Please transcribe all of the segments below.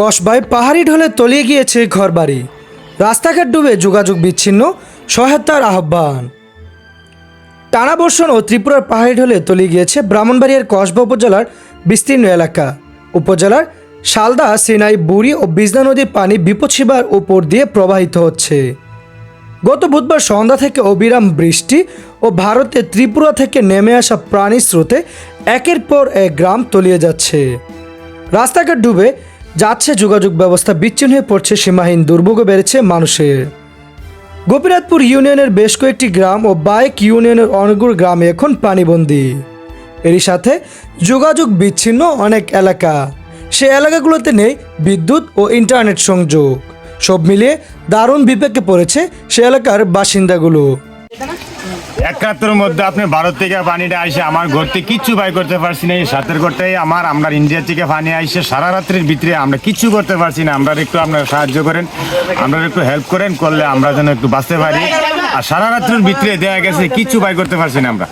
কসবায় পাহাড়ি ঢলে তলিয়ে গিয়েছে ঘরবাড়ি। রাস্তাঘাট ডুবে যোগাযোগ বিচ্ছিন্ন, সহায়তার আহ্বান। টানা বর্ষণ ও ত্রিপুরার পাহাড়ি ঢলে তলিয়ে গিয়েছে ব্রাহ্মণবাড়িয়ার কসবা উপজেলার বিস্তীর্ণ এলাকা। উপজেলার শালদা, সিনাই, বুড়ি ও বিজনা নদীর পানি বিপদসীমার উপর দিয়ে প্রবাহিত হচ্ছে। গত বুধবার সন্ধ্যা থেকে অবিরাম বৃষ্টি ও ভারতে ত্রিপুরা থেকে নেমে আসা প্রাণী স্রোতে একের পর এক গ্রাম তলিয়ে যাচ্ছে। রাস্তাঘাট ডুবে যাচ্ছে যোগাযোগ ব্যবস্থা বিচ্ছিন্ন হয়ে পড়ছে সীমাহীন দুর্ভোগও বেড়েছে মানুষের। গোপীনাথপুর ইউনিয়নের বেশ কয়েকটি গ্রাম ও বাইক ইউনিয়নের অনেকগুলো গ্রামে এখন পানিবন্দী। এরই সাথে যোগাযোগ বিচ্ছিন্ন অনেক এলাকা। সে এলাকাগুলোতে নেই বিদ্যুৎ ও ইন্টারনেট সংযোগ। সব মিলিয়ে দারুণ বিপাকে পড়েছে সে এলাকার বাসিন্দাগুলো। একাত্তরের মধ্যে আপনি ভারত থেকে পানিটা আইসে আমার ঘর থেকে কিচ্ছু বাই করতে পারছি না, এই সাতের ঘরটাই আমার আমরা ইন্ডিয়া থেকে পানি আইসে সারা রাত্রির ভিতরে আমরা কিচ্ছু করতে পারছি না। আমরা একটু আপনার সাহায্য করেন আমরা একটু হেল্প করেন, করলে আমরা যেন একটু বাঁচতে পারি। আর সারা রাত্রির ভিতরে দেয়া গেছে, কিচ্ছু বাই করতে পারছি না আমরা।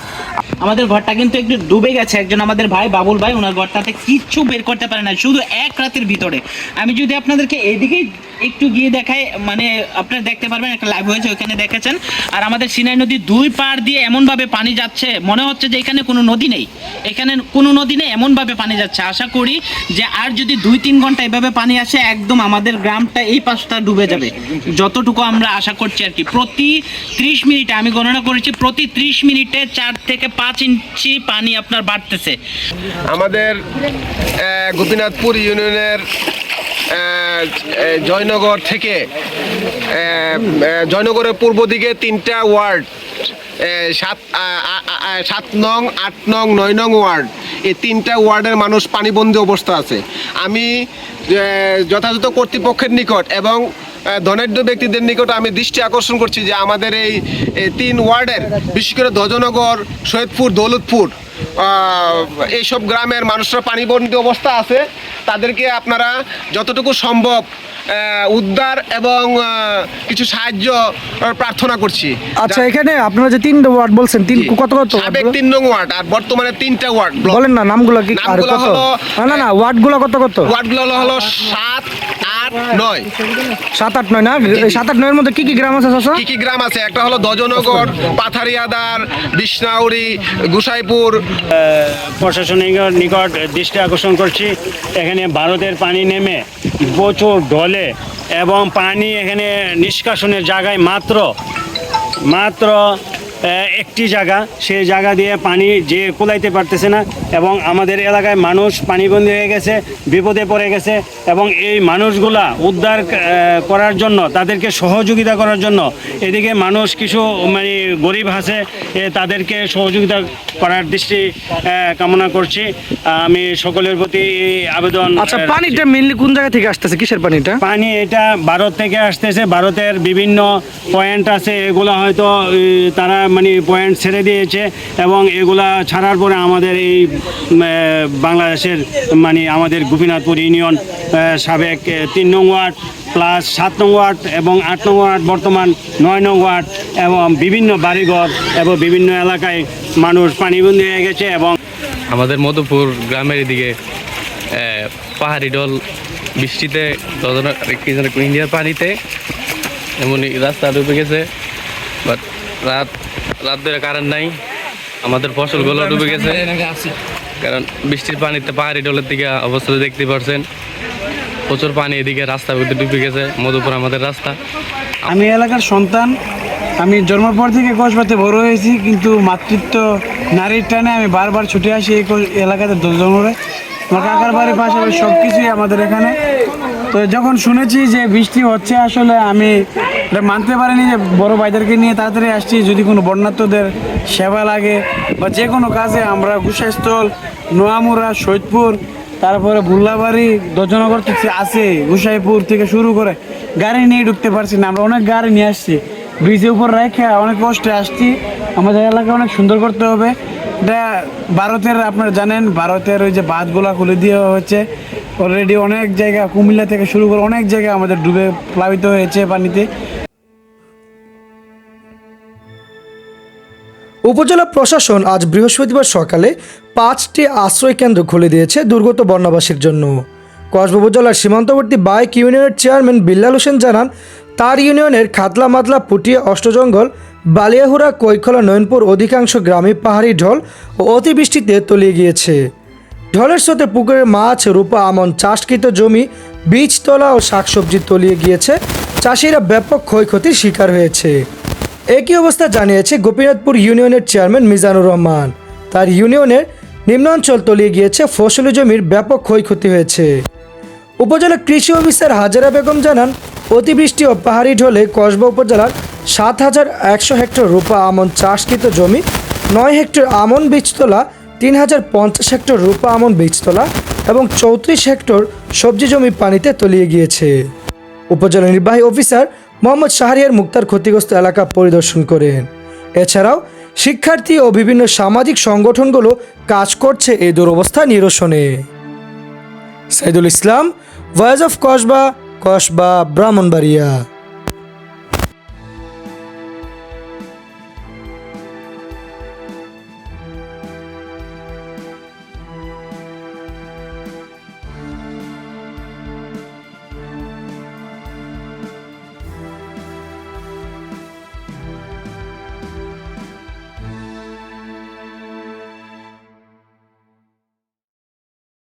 আমাদের ঘরটা কিন্তু একটু ডুবে গেছে, একজন আমাদের ভাই, বাবুল ভাই, ওনার ঘরটাতে কিচ্ছু বের করতে পারে না, শুধু এক রাতের ভিতরে। আমি যদি আপনাদেরকে এদিকেই একটু গিয়ে দেখায় মানে আপনারা দেখতে পারবেন একটা লাইভ হয়েছে ওইখানে দেখেছেন। আর আমাদের সিনাই নদীর দুই পাড় দিয়ে এমনভাবে পানি যাচ্ছে মনে হচ্ছে যে এখানে কোনো নদী নেই। এখানে কোনো নদী নেই এমনভাবে পানি যাচ্ছে। আশা করি যে আর যদি দুই তিন ঘণ্টা এভাবে পানি আসে একদম আমাদের গ্রামটা এই পাশটা ডুবে যাবে। যতটুকু আমরা আশা করছি আর কি। প্রতি ত্রিশ মিনিটে আমি গণনা করেছি প্রতি ত্রিশ মিনিটে চার থেকে পাঁচ ইঞ্চি পানি আপনার বাড়তেছে। আমাদের গোপীনাথপুর ইউনিয়নের আহ, জয়নগর থেকে জয়নগরের পূর্ব দিকে তিনটা ওয়ার্ড সাত সাত নং, আট নং, নয় নং ওয়ার্ড, এই তিনটা ওয়ার্ডের মানুষ পানিবন্দী অবস্থা আছে। আমি যথাযথ কর্তৃপক্ষের নিকট এবং ধনাঢ্য ব্যক্তিদের নিকট আমি দৃষ্টি আকর্ষণ করছি যে আমাদের এই তিন ওয়ার্ডের, বিশেষ করে ধ্বজনগর, সৈয়দপুর, দৌলতপুর এইসব গ্রামের মানুষরা পানিবন্দী অবস্থা আছে। তাদেরকে আপনারা যতটুকু সম্ভব উদ্ধার এবং কিছু সাহায্য প্রার্থনা করছি। আচ্ছা এখানে আপনারা যে তিনটা ওয়ার্ড বলছেন তিন কত কত সাবেক তিন নং ওয়ার্ড আর বর্তমানে তিনটা ওয়ার্ড বলেন না নামগুলো কি আর কত? না না ওয়ার্ডগুলো কত কত? ওয়ার্ডগুলো হলো হলো সাত আট নয়। সাত আট নয় না? সাত আট নয়ের মধ্যে কি কি গ্রাম আছে চাচা? কি কি গ্রাম আছে? একটা হলো দজনগর পাথারিয়াদার বিষ্ণাউড়ি গুসাইপুর। প্রশাসনিক নিকট দৃষ্টি আকর্ষণ করছি। এখানে ভারতের পানি নেমে প্রচুর ঢলে এবং পানি এখানে নিষ্কাশনের জায়গায় মাত্র মাত্র একটি জায়গা সেই জায়গা দিয়ে পানি যে কুলাইতে পারতেছে না এবং আমাদের এলাকায় মানুষ পানিবন্দী হয়ে গেছে বিপদে পড়ে গেছে এবং এই মানুষগুলা উদ্ধার করার জন্য তাদেরকে সহযোগিতা করার জন্য এদিকে মানুষ কিছু মানে গরিব আছে এ, তাদেরকে সহযোগিতা করার দৃষ্টি কামনা করছি। আমি সকলের প্রতি আবেদন আচ্ছা পানিটা মেনলি কোন জায়গা থেকে আসতেছে? কিসের পানিটা? পানি এটা ভারত থেকে আসতেছে। ভারতের বিভিন্ন পয়েন্ট আছে এগুলো হয়তো তারা মানে পয়েন্ট ছেড়ে দিয়েছে এবং এগুলা ছাড়ার পরে আমাদের এই বাংলাদেশের মানে আমাদের গোপীনাথপুর ইউনিয়ন সাবেক তিন নং ওয়ার্ড প্লাস সাত নং ওয়ার্ড এবং আট নং ওয়ার্ড বর্তমান নয় নং ওয়ার্ড এবং বিভিন্ন বাড়িঘর এবং বিভিন্ন এলাকায় মানুষ পানিবন্দী হয়ে গেছে এবং আমাদের মধুপুর গ্রামের এদিকে পাহাড়ি ডল বৃষ্টিতে ইন্ডিয়ার পানিতে এমনই রাস্তা ডুবে গেছে। বাট রাত রাত ধরে কারেন্ট নাই। আমাদের ফসলগুলো ডুবে গেছে। কারণ বৃষ্টির পানিতে পাহাড়ি ডলের দিকে অবস্থা দেখতে পারছেন। প্রচুর পানি এদিকে রাস্তার মধ্যে ডুবে গেছে। মধুপুর আমাদের রাস্তা। আমি এলাকার সন্তান। আমি জন্মের পর থেকে কসবাতে বড় হয়েছি কিন্তু মাতৃত্ব নারীর টানে আমি বারবার ছুটে আসি এই এলাকাতে জন্মরে আমার কাকার বাড়ির পাশাপাশি সব কিছুই আমাদের এখানে। তো যখন শুনেছি যে বৃষ্টি হচ্ছে আসলে আমি এটা মানতে পারেনি যে বড় ভাইদেরকে নিয়ে তাড়াতাড়ি আসছি, যদি কোনো বন্যাত্মদের সেবা লাগে বা যে কোনো কাজে আমরা গুসাইস্থল নোয়ামুরা সৈদপুর তারপরে বুল্লাবাড়ি দজনগর থেকে আছে, গুসাইপুর থেকে শুরু করে গাড়ি নিয়ে ঢুকতে পারছি না, আমরা অনেক গাড়ি নিয়ে আসছি। ব্রিজের উপর রেখে অনেক কষ্টে আসছি, আমাদের এলাকা অনেক সুন্দর করতে হবে। এটা ভারতের, আপনারা জানেন, ভারতের ওই যে বাঁধগুলা খুলে দেওয়া হয়েছে অলরেডি অনেক জায়গা কুমিল্লা থেকে শুরু করে অনেক জায়গা আমাদের ডুবে প্লাবিত হয়েছে পানিতে। উপজেলা প্রশাসন আজ বৃহস্পতিবার সকালে পাঁচটি আশ্রয় কেন্দ্র খুলে দিয়েছে দুর্গত বন্যাবাসীর জন্য। কসবা উপজেলার সীমান্তবর্তী বাইক ইউনিয়নের চেয়ারম্যান বিল্লাল হোসেন জানান, তার ইউনিয়নের খাতলা মাতলা পুটিয়া, অষ্টজঙ্গল বালিয়াহুরা কৈখলা, নয়নপুর অধিকাংশ গ্রামে পাহাড়ি ঢল ও অতিবৃষ্টিতে তলিয়ে গিয়েছে। ঢলের স্রোতে পুকুরের মাছ, রূপা, আমন, চাষকৃত জমি, বীজতলা ও শাকসবজি তলিয়ে গিয়েছে। চাষিরা ব্যাপক ক্ষয়ক্ষতির শিকার হয়েছে। একই অবস্থা জানিয়েছে গোপীনাথপুর ইউনিয়নের চেয়ারম্যান মিজানুর রহমান। তার ইউনিয়নের নিম্নাঞ্চল তলিয়ে গিয়েছে ফসলি জমির ব্যাপক ক্ষয়ক্ষতি হয়েছে। উপজেলা কৃষি অফিসার হাজারা বেগম জানান, অতিবৃষ্টি ও পাহাড়ি ঢলে কসবা উপজেলার সাত হাজার একশো হেক্টর রূপা আমন চাষকৃত জমি, নয় হেক্টর আমন বীজতলা, তিন হাজার পঞ্চাশ হেক্টর রূপা আমন বীজতলা এবং চৌত্রিশ হেক্টর সবজি জমি পানিতে তলিয়ে গিয়েছে। উপজেলা নির্বাহী অফিসার মোহাম্মদ শাহরিয়ার মুক্তার ক্ষতিগ্রস্ত এলাকা পরিদর্শন করেন। এছাড়াও, শিক্ষার্থী ও বিভিন্ন সামাজিক সংগঠনগুলো কাজ করছে এই দুরবস্থা নিরসনে। Saidul Islam voice of Kasba Kasba Brahmanbaria